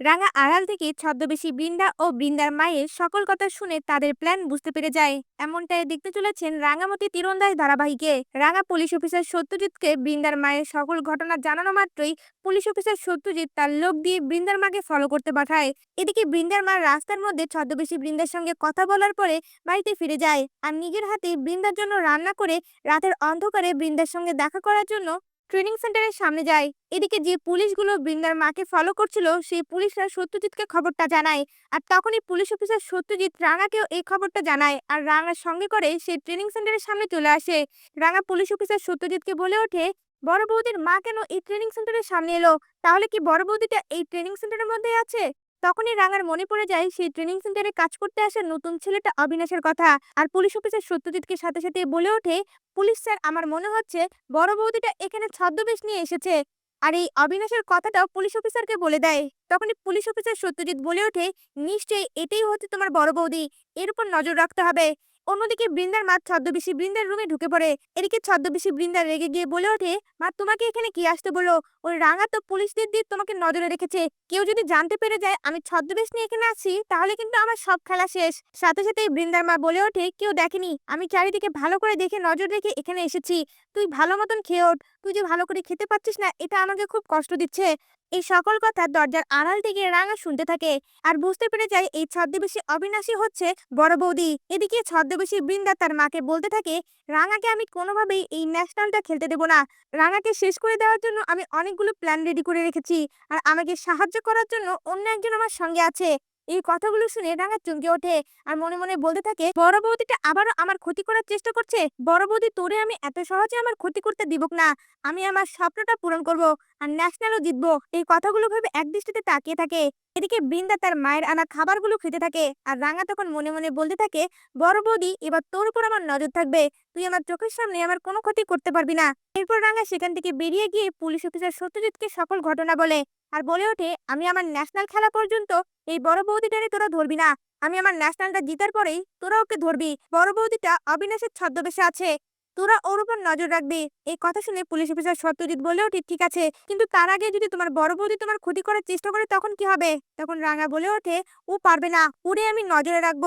রাঙা আড়াল থেকে ছদ্মবেশী বৃন্দা ও বৃন্দার মায়ের সকল কথা শুনে তাদের প্ল্যান বুঝতে পেরে যায়। এমনটাই দেখতে চলেছেন রাঙামতি তীরন্দাজ ধারাবাহিকে। রাঙা পুলিশ অফিসার সত্যজিৎকে বৃন্দার মায়ের সকল ঘটনা জানানো মাত্রই পুলিশ অফিসার সত্যজিৎ তার লোক দিয়ে বৃন্দার মাকে ফলো করতে পাঠায়। এদিকে বৃন্দার মা রাস্তার মধ্যে ছদ্মবেশী বৃন্দার সঙ্গে কথা বলার পরে বাড়িতে ফিরে যায়। আর নিজের হাতে বৃন্দার জন্য রান্না করে রাতের অন্ধকারে বৃন্দার সঙ্গে দেখা করার জন্য ট্রেনিং সেন্টারের সামনে যায়। এদিকে যে পুলিশগুলো বৃন্দার মাকে ফলো করছিল, সেই পুলিশরা সত্যজিৎকে খবরটা জানায়। আর তখনই পুলিশ অফিসার সত্যজিৎ রাঙাকেও এই খবরটা জানায়। আর রাঙার সঙ্গে করে সে ট্রেনিং সেন্টারের সামনে চলে আসে। রাঙা পুলিশ অফিসার সত্যজিৎকে বলে ওঠে, বড় বৌদির মা কেন এই ট্রেনিং সেন্টারের সামনে এলো? তাহলে কি বড় বৌদিটা এই ট্রেনিং সেন্টারের মধ্যে আছে? তখনই রাঙার মনে পড়ে যায়, সেই ট্রেনিং সেন্টারে কাজ করতে আসা নতুন ছেলেটা অবিনাশের কথা। আর পুলিশ অফিসার সত্যজিৎকে সাথে সাথে বলে ওঠে, পুলিশ স্যার আমার মনে হচ্ছে বড় বৌদিটা এখানে ছদ্মবেশ নিয়ে এসেছে। আর এই অবিনাশের কথাটাও পুলিশ অফিসারকে বলে দেয়। তখনই পুলিশ অফিসার সত্যজিৎ বলে ওঠে, নিশ্চয়ই এটাই হচ্ছে তোমার বড় বৌদি, এর উপর নজর রাখতে হবে। অন্যদিকে বৃন্দার মা ছদ্মবেশী বৃন্দার রুমে ঢুকে পড়ে। এদিকে ছদ্মবেশী বৃন্দা রেগে গিয়ে বলে ওঠে, মা, তোমাকে এখানে কি আসতে বলো ওই রাঙা তো পুলিশদের দিয়ে তোমাকে নজরে রেখেছে। কেউ যদি জানতে পেরে যায় আমি ছদ্মবেশ নিয়ে এখানে আছি, তাহলে কিন্তু আমার সব খেলা শেষ। সাথে সাথেই বৃন্দার মা বলে ওঠে, কেউ দেখেনি, আমি চারিদিকে ভালো করে দেখে নজর রেখে এখানে এসেছি। তুই ভালো মতন খেয়ে ওঠ। তুই যে ভালো করে খেতে পারছিস না, এটা আমাকে খুব কষ্ট দিচ্ছে। এই সকল কথা দরজার আড়াল থেকে রাঙা শুনতে থাকে। আর বুঝতে পেরে যায় এই ছদ্মবেশী অবিনাশী হচ্ছে বড় বৌদি। এদিকে ছদ্মবেশী বৃন্দা তার মাকে বলতে থাকে, রাঙাকে আমি কোনোভাবেই এই ন্যাশনালটা খেলতে দেবো না। রাঙাকে শেষ করে দেওয়ার জন্য আমি অনেকগুলো প্ল্যান রেডি করে রেখেছি। আর আমাকে সাহায্য করার জন্য অন্য একজন আমার সঙ্গে আছে। এই কথাগুলো শুনে রাঙা চমকে ওঠে আর মনে মনে বলতে থাকে, বড় বৌদিটা আবারও আমার ক্ষতি করার চেষ্টা করছে? বড় বৌদি তোরে আমি এত সহজে আমার ক্ষতি করতে দিব না। আমি আমার স্বপ্নটা পূরণ করব। আর ন্যাশনালও জিতবো। এই কথাগুলো ভেবে একদৃষ্টিতে তাকিয়ে থাকে। এদিকে বৃন্দা তার মায়ের আনা খাবারগুলো খেতে থাকে। আর রাঙা তখন মনে মনে বলতে থাকে, বড় বৌদি, এবার তোর উপর আমার নজর থাকবে। তুই আমার চোখের সামনে আমার কোনো ক্ষতি করতে পারবি না। এরপর রাঙা সেখান থেকে বেরিয়ে গিয়ে পুলিশ অফিসার সত্যজিৎকে সকল ঘটনা বলে। আর বলে ওঠে, আমি আমার ন্যাশনাল খেলা পর্যন্ত এই বড় বৌদিটারে তোরা ধরবি না। আমি আমার ন্যাশনালটা জিতার পরেই তোরা ওকে ধরবি। বড় বৌদিটা অবিনাশের ছদ্মবেশে আছে। তোরা ওর উপর নজর রাখবি। এই কথা শুনে পুলিশ অফিসার সত্যজিৎ বলেও ঠিক আছে। কিন্তু তার আগে যদি তোমার বড় বৌদি তোমার ক্ষতি করার চেষ্টা করে, তখন কি হবে? তখন রাঙা বলে ওঠে, ও পারবে না, ওরে আমি নজরে রাখব।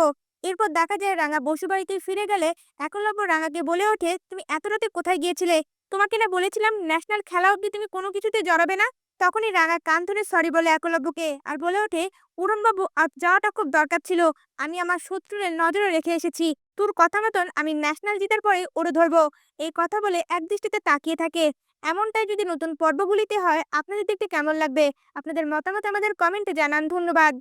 এরপর দেখা যায় রাঙা বসু বাড়িতে ফিরে গেলে একলব্য রাঙাকে বলে ওঠে, তুমি এত রাতে কোথায় গিয়েছিলে? তোমাকে না বলেছিলাম ন্যাশনাল খেলা অব্দি তুমি কোনো কিছুতে জড়াবে না? তখনই রাঙা কান ধরে সরি বলে একলব্যকে আর বলে ওঠে উড়নবাবু যাওয়াটা খুব দরকার ছিল। আমি আমার শত্রুরের নজরে রেখে এসেছি। তোর কথা মতন আমি ন্যাশনাল জিতার পরে ওরে ধরবো এই কথা বলে একদৃষ্টিতে তাকিয়ে থাকে। এমনটাই যদি নতুন পর্বগুলিতে হয়, আপনাদের দেখতে কেমন লাগবে? আপনাদের মতামত আমাদের কমেন্টে জানান। ধন্যবাদ।